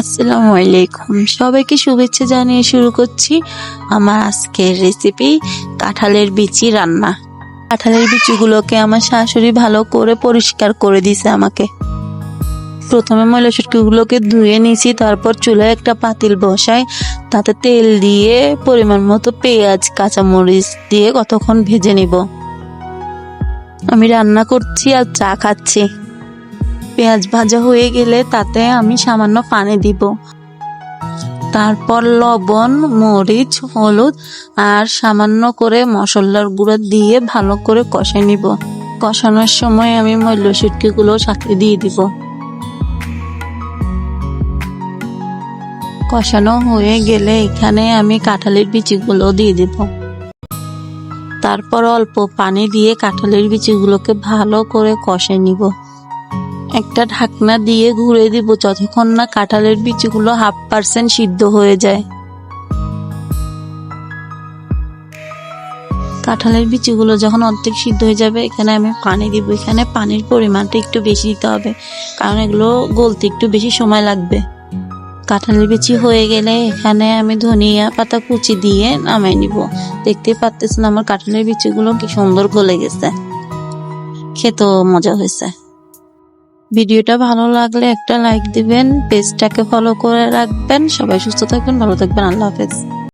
আসসালামু আলাইকুম। সবাইকে শুভেচ্ছা জানিয়ে শুরু করছি আমার আজকের রেসিপি কাঁঠালের বিচি রান্না। কাঁঠালের বিচিগুলোকে আমার শাশুড়ি ভালো করে পরিষ্কার করে দিছে আমাকে। প্রথমে ময়লা শুটকিগুলোকে ধুয়ে নিয়েছি, তারপর চুলায় একটা পাতিল বসাই তাতে তেল দিয়ে পরিমাণ মতো পেঁয়াজ, কাঁচামরিচ দিয়ে কতক্ষণ ভেজে নিব। আমি রান্না করছি আর চা খাচ্ছি। পেঁয়াজ ভাজা হয়ে গেলে তাতে আমি সামান্য পানি দিব। তারপর লবণ, মরিচ, হলুদ আর সামান্য করে মশলার গুঁড়া দিয়ে ভালো করে কষে নিব। কষানোর সময় আমি মূল্যগুলো সাথে দিয়ে দিব। কষানো হয়ে গেলে এখানে আমি কাঁঠালের বিচিগুলো দিয়ে দিব। তারপর অল্প পানি দিয়ে কাঁঠালের বিচিগুলোকে ভালো করে কষে নিব। একটা ঢাকনা দিয়ে ঘুরে দিব যতক্ষণ না কাঁঠালের বিচিগুলো হাফ পার্সেন্ট সিদ্ধ হয়ে যায়। কাঁঠালের বিচিগুলো যখন অর্ধেক সিদ্ধ হয়ে যাবে, এখানে আমি পানি দিব। এখানে পানির পরিমাণটা একটু বেশি দিতে হবে, কারণ এগুলো গলতে একটু বেশি সময় লাগবে। কাঁঠালের বিচি হয়ে গেলে এখানে আমি ধনিয়া পাতা কুচি দিয়ে নামাই নিব। দেখতে পাচ্তেছেন আমার কাঁঠালের বিচিগুলো কি সুন্দর গলে গেছে। খেতেও মজা হয়েছে। ভিডিওটা ভালো লাগলে একটা লাইক দিবেন পেজটাকে ফলো করে রাখবেন। সবাই সুস্থ থাকবেন, ভালো থাকবেন। আল্লাহ হাফেজ।